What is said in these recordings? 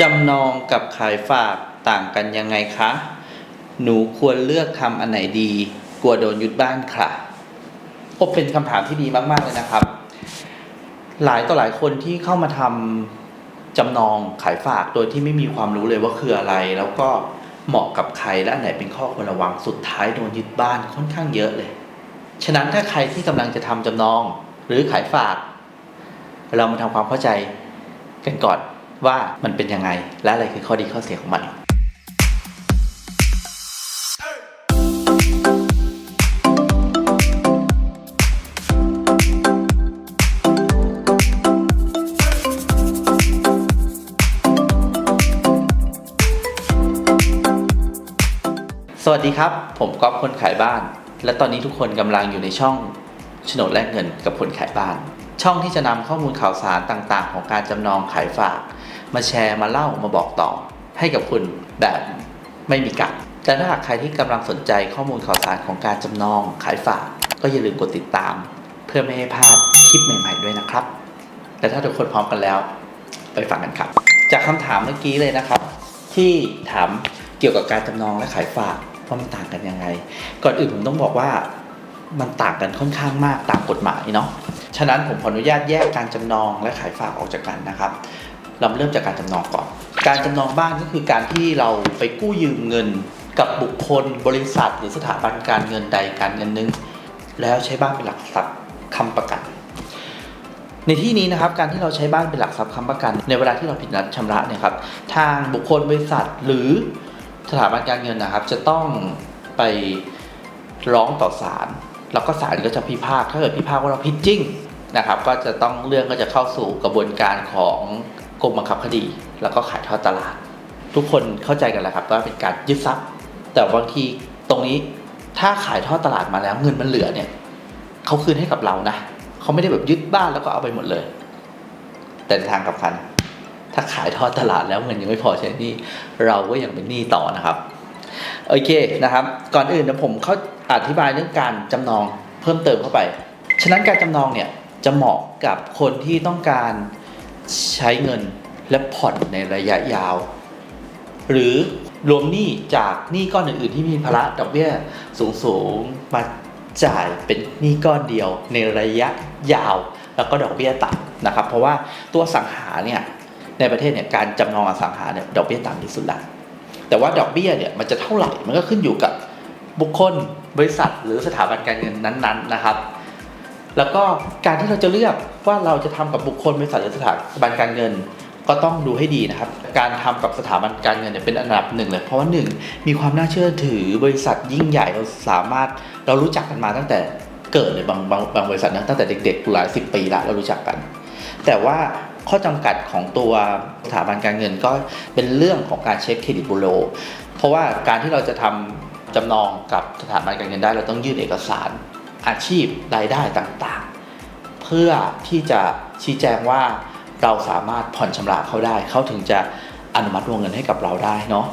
จำนองกับขายฝากต่างกันยังไงคะ หนูควรเลือกทำอันไหนดี กลัวโดนยึดบ้านค่ะโอ้เป็นคำถามที่ดีมาก ๆ เลยนะครับ หลายต่อหลายคนที่เข้ามาทำจำนองขายฝากโดยที่ไม่มีความรู้เลยว่าคืออะไร แล้วก็เหมาะกับใครและอันไหนเป็นข้อควรระวังสุดท้ายโดนยึดบ้านค่อนข้างเยอะเลย ฉะนั้นถ้าใครที่กำลังจะทำจำนองหรือขายฝาก เรามาทำความเข้าใจกันก่อน ว่ามันเป็นยังไง และอะไรคือข้อดีข้อเสียของมันสวัสดีครับ ผมก๊อฟคนขายบ้าน และตอนนี้ทุกคนกำลังอยู่ในช่องโฉนดแลกเงินกับคนขายบ้าน ช่องที่จะนำข้อมูลข่าวสารต่างๆ ของการจำนองขายฝาก มาแชร์มาเล่ามาบอกต่อ ให้กับคุณแบบไม่มีกักแต่ถ้าหากใครที่กำลังสนใจข้อมูลข่าวสารของการจำนองขายฝากก็อย่าลืมกดติดตาม เพื่อไม่ให้พลาดคลิปใหม่ๆด้วยนะครับ และถ้าทุกคนพร้อมกันแล้ว ไปฟังกันครับ จากคำถามเมื่อกี้เลยนะครับ ที่ถามเกี่ยวกับการจำนองและขายฝากว่ามันต่างกันยังไง ก่อนอื่นผมต้องบอกว่ามันต่างกันค่อนข้างมากตามกฎหมายเนาะ ฉะนั้นผมขออนุญาตแยกการจำนองและขายฝากออกจากกันนะครับ เราเริ่มจากการจำนองก่อน การจำนองบ้านก็คือการที่เราไปกู้ยืมเงินกับบุคคล บริษัท หรือสถาบันการเงินใดการเงินหนึ่งแล้วใช้บ้านเป็นหลักทรัพย์ค้ำประกัน ในที่นี้นะครับการที่เราใช้บ้านเป็นหลักทรัพย์ค้ำประกัน ในเวลาที่เราผิดนัดชำระเนี่ยครับทางบุคคลบริษัทหรือสถาบันการเงินนะครับ จะต้องไปร้องต่อศาลแล้วก็ศาลก็จะพิพากถ้าเกิดพิพากว่าเราผิดจริงนะครับ ก็จะต้องเรื่องก็จะเข้าสู่กระบวนการของ กรมบังคับคดี แล้วก็ขายทอดตลาด ทุกคนเข้าใจกันแล้วครับว่าเป็นการยึดทรัพย์ แต่บางทีตรงนี้ถ้าขายทอดตลาดมาแล้วเงินมันเหลือเนี่ยเขาคืนให้กับเรานะเขาไม่ได้แบบยึดบ้านแล้วก็เอาไปหมดเลย แต่ทางกลับกัน ถ้าขายทอดตลาดแล้วเงินยังไม่พอใช้หนี้เราก็ยังเป็นหนี้ต่อนะครับโอเคนะครับ ก่อนอื่นเดี๋ยวผมเขาอธิบายเรื่องการจำนองเพิ่มเติมเข้าไป ฉะนั้นการจำนองเนี่ยจะเหมาะกับคนที่ต้องการ ใช้เงินและผ่อนในระยะยาว หรือรวมหนี้จากหนี้ก้อนอื่นๆที่มีภาระดอกเบี้ยสูงๆมาจ่ายเป็นหนี้ก้อนเดียวในระยะยาว แล้วก็ดอกเบี้ยต่ำนะครับ เพราะว่าตัวสังหาเนี่ยในประเทศเนี่ยการจำนองอสังหาเนี่ยดอกเบี้ยต่ำที่สุดละแต่ว่าดอกเบี้ยเนี่ยมันจะเท่าไหร่มันก็ขึ้นอยู่กับบุคคลบริษัทหรือสถาบันการเงินนั้นๆนะครับ แล้วก็การที่เราจะเลือกว่าเราจะทำกับบุคคลบริษัทหรือสถาบันการเงิน ก็ต้องดูให้ดีนะครับ การทำกับสถาบันการเงินเนี่ยเป็นอันดับหนึ่งเลยเพราะว่าหนึ่งมีความน่าเชื่อถือบริษัทยิ่งใหญ่เราสามารถเรารู้จักกันมาตั้งแต่เกิดเลยบางบางบางบริษัทนะตั้งแต่เด็กๆหลายสิบปีละเรารู้จักกัน แต่ว่าข้อจำกัดของตัวสถาบันการเงินก็เป็นเรื่องของการเช็คเครดิตบูโรเพราะว่าการที่เราจะทำจำนองกับสถาบันการเงินได้เราต้องยื่นเอกสาร อาชีพรายได้ต่างๆ เพื่อที่จะชี้แจงว่าเราสามารถผ่อนชำระเขาได้ เขาถึงจะอนุมัติวงเงินให้กับเราได้เนาะ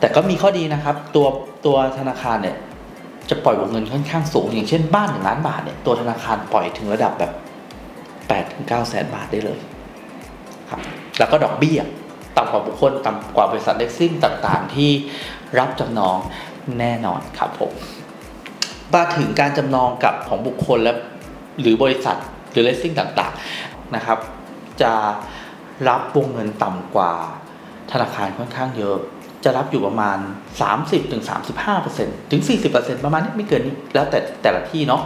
แต่ก็มีข้อดีนะครับตัวตัวธนาคารเนี่ยจะปล่อยวงเงินค่อนข้างสูง อย่างเช่นบ้านหนึ่งล้านบาทเนี่ยตัวธนาคารปล่อยถึงระดับแบบ8ถึง9แสนบาทได้เลยครับแล้วก็ดอกเบี้ยต่ำกว่าบุคคลต่ำกว่าบริษัทเล็กซิ่งต่างๆ ที่รับจำนองแน่นอนครับผม มาถึงการจำนองกับของบุคคลและหรือบริษัทหรือเลสซิ่งต่างๆนะครับ จะรับวงเงินต่ำกว่าธนาคารค่อนข้างเยอะ จะรับอยู่ประมาณ 30-35%ถึง35%ถึง 40%ประมาณนี้ไม่เกินนี้แล้วแต่แต่ละที่เนาะ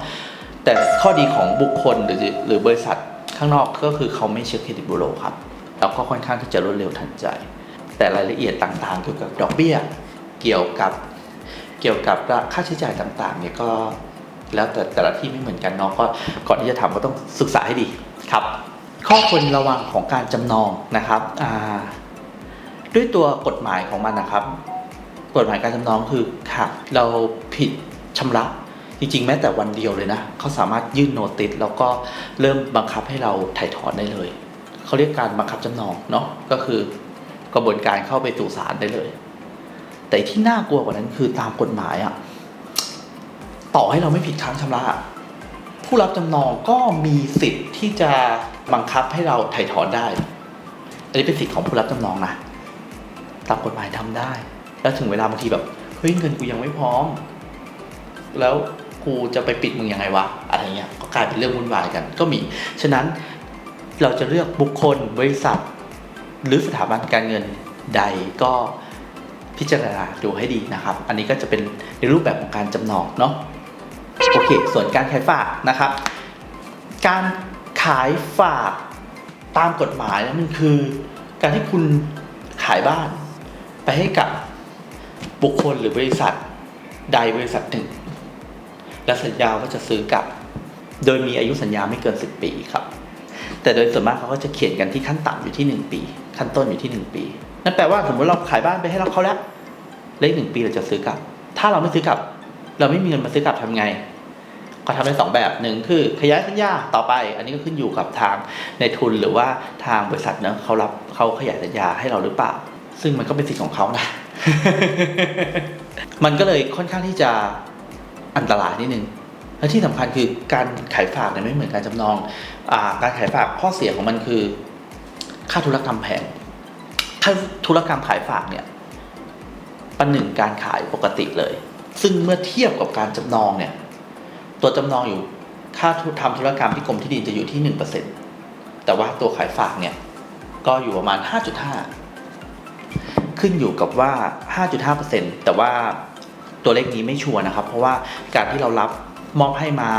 แต่ข้อดีของบุคคลหรือหรือบริษัทข้างนอกก็คือเขาไม่เช็คเครดิตบูโรครับแล้วก็ค่อนข้างที่จะรวดเร็วทันใจ แต่รายละเอียดต่างๆเกี่ยวกับดอกเบี้ย เกี่ยวกับ เกี่ยวกับค่าใช้จ่ายต่างๆเนี่ยก็แล้วแต่แต่ละที่ไม่เหมือนกันเนาะก็ก่อนที่จะทำก็ต้องศึกษาให้ดีครับ ข้อควรระวังของการจำนองนะครับด้วยตัวกฎหมายของมันนะครับ กฎหมายการจำนองคือหากเราผิดชำระจริงๆ แม้แต่วันเดียวเลยนะเขาสามารถยื่นโนติสแล้วก็เริ่มบังคับให้เราถ่ายถอนได้เลยเขาเรียกการบังคับจำนองเนาะก็คือกระบวนการเข้าไปสู่ศาลได้เลย แต่ที่น่ากลัวกว่านั้นคือตามกฎหมายอะต่อให้เราไม่ผิดค้างชำระ ผู้รับจำนองก็มีสิทธิ์ที่จะบังคับให้เราไถ่ถอนได้ อันนี้เป็นสิทธิ์ของผู้รับจำนองนะตามกฎหมายทำได้ แล้วถึงเวลาบางทีแบบเฮ้ยเงินกูยังไม่พร้อม แล้วกูจะไปปิดมึงยังไงวะอะไรเงี้ยก็กลายเป็นเรื่องวุ่นวายกัน ก็มี ฉะนั้นเราจะเลือกบุคคลบริษัท หรือสถาบันการเงินใดก็ พิจารณาดูให้ดีนะครับ อันนี้ก็จะเป็นในรูปแบบของการจำนองเนาะโอเค ส่วนการขายฝากนะครับ การขายฝากตามกฎหมายนะมันคือ การที่คุณขายบ้าน ไปให้กับบุคคลหรือบริษัทใดบริษัทหนึ่ง และสัญญาว่าจะซื้อกับ โดยมีอายุสัญญาไม่เกิน 10 ปีครับ แต่โดยส่วนมากเขาก็จะเขียนกันที่ขั้นต่ำอยู่ที่ 1 ปี ขั้นต้นอยู่ที่ 1 ปี นั่นแปลว่าสมมติเราขายบ้านไปให้เราเขาแล้วเลขหนึ่งปีเราจะซื้อกลับ ถ้าเราไม่ซื้อกลับ เราไม่มีเงินมาซื้อกลับทำไง ก็ทำได้สองแบบหนึ่งคือขยายสัญญาต่อไป อันนี้ก็ขึ้นอยู่กับทางในทุนหรือว่าทางบริษัทเนะเขารับเขาขยายสัญญาให้เราหรือเปล่า ซึ่งมันก็เป็นสิทธิ์ของเขานะ มันก็เลยค่อนข้างที่จะอันตรายนิดนึงและที่สำคัญคือการขายฝากเนี่ยไม่เหมือนการจำนองอการขายฝากข้อเสียของมันคือ ค่าธุรกรรมแพง ค่าธุรกรรมขายฝากเนี่ยปันหนึ่งการขายปกติเลย ซึ่งเมื่อเทียบกับการจำนองเนี่ย ตัวจำนองอยู่ค่าทำธุรกรรมที่กรมที่ดินจะอยู่ที่หนึ่งเปอร์เซ็นแต่ว่าตัวขายฝากเนี่ย ก็อยู่ประมาณห้าจุดห้าขึ้นอยู่กับว่าห้าจุดห้าเปอร์เซ็นแต่ว่าตัวเลขนี้ไม่ชัวร์นะครับ เพราะว่าการที่เรารับมอบให้มา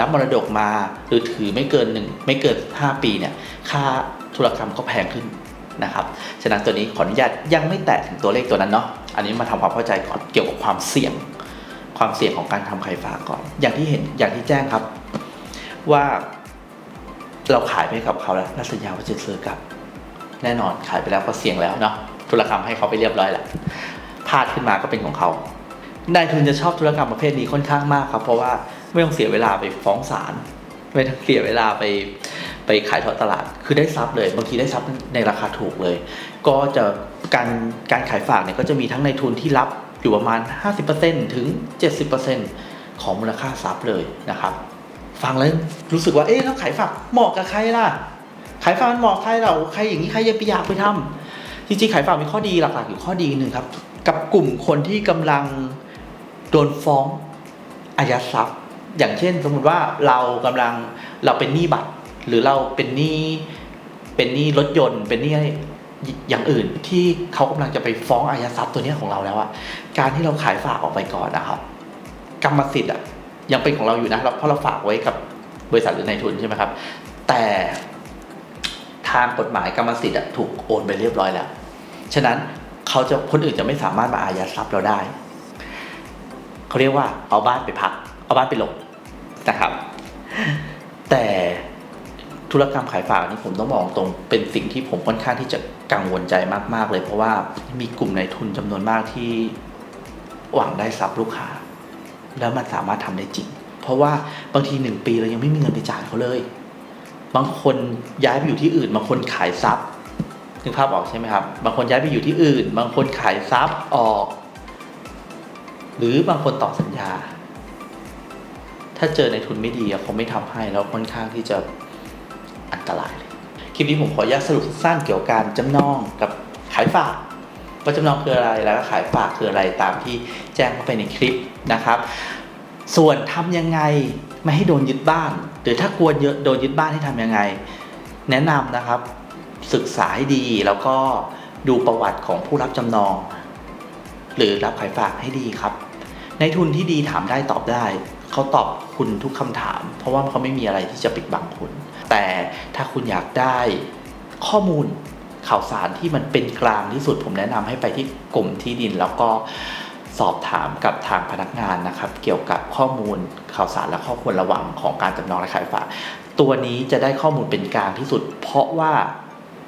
รับมรดกมา หรือถือไม่เกินหนึ่งไม่เกินห้าปีเนี่ย ค่าธุรกรรมก็แพงขึ้น นะครับฉะนั้นตัวนี้ขออนุญาตยังไม่แตะถึงตัวเลขตัวนั้นเนาะอันนี้มาทำความเข้าใจก่อนเกี่ยวกับความเสี่ยง ความเสี่ยงของการทำขายฝาก่อน อย่างที่เห็นอย่างที่แจ้งครับ ว่าเราขายไปกับเขาแล้วแล้วสัญญาว่าจะซื้อกลับ แน่นอนขายไปแล้วก็เสี่ยงแล้วเนาะธุรกรรมให้เขาไปเรียบร้อยแล้วพลาดขึ้นมาก็เป็นของเขานายทุนจะชอบธุรกรรมประเภทนี้ค่อนข้างมากครับ เพราะว่าไม่ต้องเสียเวลาไปฟ้องศาลไม่ต้องเสียเวลาไป ไปขายทอดตลาด คือได้ทรัพย์เลย บางทีได้ทรัพย์ในราคาถูกเลย ก็จะการการขายฝากเนี่ยก็จะมีทั้งในทุนที่รับอยู่ประมาณ 50%ถึง 70%ของมูลค่าทรัพย์เลยนะครับ ฟังแล้วรู้สึกว่า เอ๊ะแล้วขายฝากเหมาะกับใครล่ะ ขายฝากมันเหมาะใครเราใครอย่างนี้ใครยังไปอยากไปทำจริงๆขายฝากมีข้อดีหลักๆอยู่ข้อดีหนึ่งครับ กับกลุ่มคนที่กำลังโดนฟ้องอายัดทรัพย์ อย่างเช่น สมมติว่าเรากำลังเราเป็นหนี้บัตร หรือเราเป็นหนี้เป็นหนี้รถยนต์ เป็นหนี้อย่างอื่นที่เขากำลังจะไปฟ้องอายัดทรัพย์ตัวนี้ของเราแล้วอะการที่เราขายฝากออกไปก่อนนะครับ กรรมสิทธิ์อะยังเป็นของเราอยู่นะเพราะเราฝากไว้กับบริษัทหรือนายทุนใช่ไหมครับ แต่ทางกฎหมายกรรมสิทธิ์อะถูกโอนไปเรียบร้อยแล้ว ฉะนั้นเขาจะคนอื่นจะไม่สามารถมาอายัดทรัพย์เราได้ เขาเรียกว่าเอาบ้านไปพัก เอาบ้านไปหลบนะครับ ธุรกรรมขายฝากนี่ผมต้องบอกตรงเป็นสิ่งที่ผมค่อนข้างที่จะกังวลใจมาก ๆ เลย เพราะว่ามีกลุ่มนายทุนจำนวนมากที่หวังได้ทรัพย์ลูกค้า แล้วมันสามารถทำได้จริง เพราะว่าบางทีหนึ่งปีเรายังไม่มีเงินไปจ่ายเขาเลย บางคนย้ายไปอยู่ที่อื่น บางคนขายทรัพย์นึกภาพออกใช่ไหมครับ บางคนย้ายไปอยู่ที่อื่น บางคนขายทรัพย์ออก หรือบางคนต่อสัญญา ถ้าเจอในทุนไม่ดีเขาไม่ทำให้แล้วค่อนข้างที่จะ อันตรายเลยคลิปนี้ผมขออนุญาตสรุปสั้นเกี่ยวกับการจำนองกับขายฝากว่าจำนองคืออะไรแล้วก็ขายฝากคืออะไรตามที่แจ้งเข้าไปในคลิปนะครับ ส่วนทำยังไงไม่ให้โดนยึดบ้าน หรือถ้ากลัวเยอะโดนยึดบ้านให้ทำยังไง แนะนำนะครับศึกษาให้ดีแล้วก็ดูประวัติของผู้รับจำนอง หรือรับขายฝากให้ดีครับ ในทุนที่ดีถามได้ตอบได้ เขาตอบคุณทุกคำถาม เพราะว่าเขาไม่มีอะไรที่จะปิดบังคุณ แต่ถ้าคุณอยากได้ข้อมูลข่าวสารที่มันเป็นกลางที่สุด ผมแนะนำให้ไปที่กรมที่ดิน แล้วก็สอบถามกับทางพนักงานนะครับ เกี่ยวกับข้อมูลข่าวสารและข้อควรระวังของการจำนองและขายฝาก ตัวนี้จะได้ข้อมูลเป็นกลางที่สุด เพราะว่า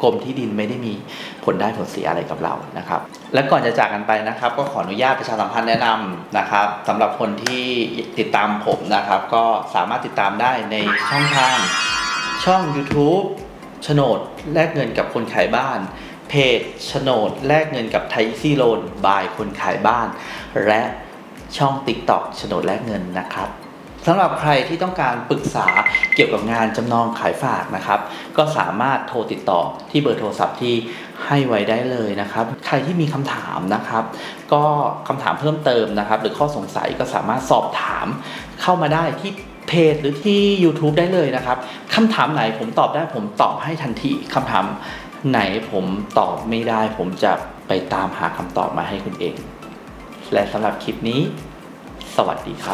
กรมที่ดินไม่ได้มีผลได้ผลเสียอะไรกับเรานะครับ และก่อนจะจากกันไปนะครับ ก็ขออนุญาตประชาสัมพันธ์แนะนำนะครับสำหรับคนที่ติดตามผมนะครับ ก็สามารถติดตามได้ในช่องทาง ช่อง YouTube โฉนดแลกเงินกับคนขายบ้าน เพจโฉนดแลกเงินกับไทยซี่โลนบายคนขายบ้าน และช่อง TikTok โฉนดแลกเงินนะครับสำหรับใครที่ต้องการปรึกษาเกี่ยวกับงานจำนองขายฝากนะครับ ก็สามารถโทรติดต่อที่เบอร์โทรศัพท์ที่ให้ไว้ได้เลยนะครับ ใครที่มีคำถามนะครับ ก็คำถามเพิ่มเติมนะครับ หรือข้อสงสัยก็สามารถสอบถามเข้ามาได้ที่ เพจหรือที่ YouTube ได้เลยนะครับคำถามไหนผมตอบได้ผมตอบให้ทันทีคำถามไหนผมตอบไม่ได้ ผมจะไปตามหาคำตอบมาให้คุณเอง และสำหรับคลิปนี้ สวัสดีครับ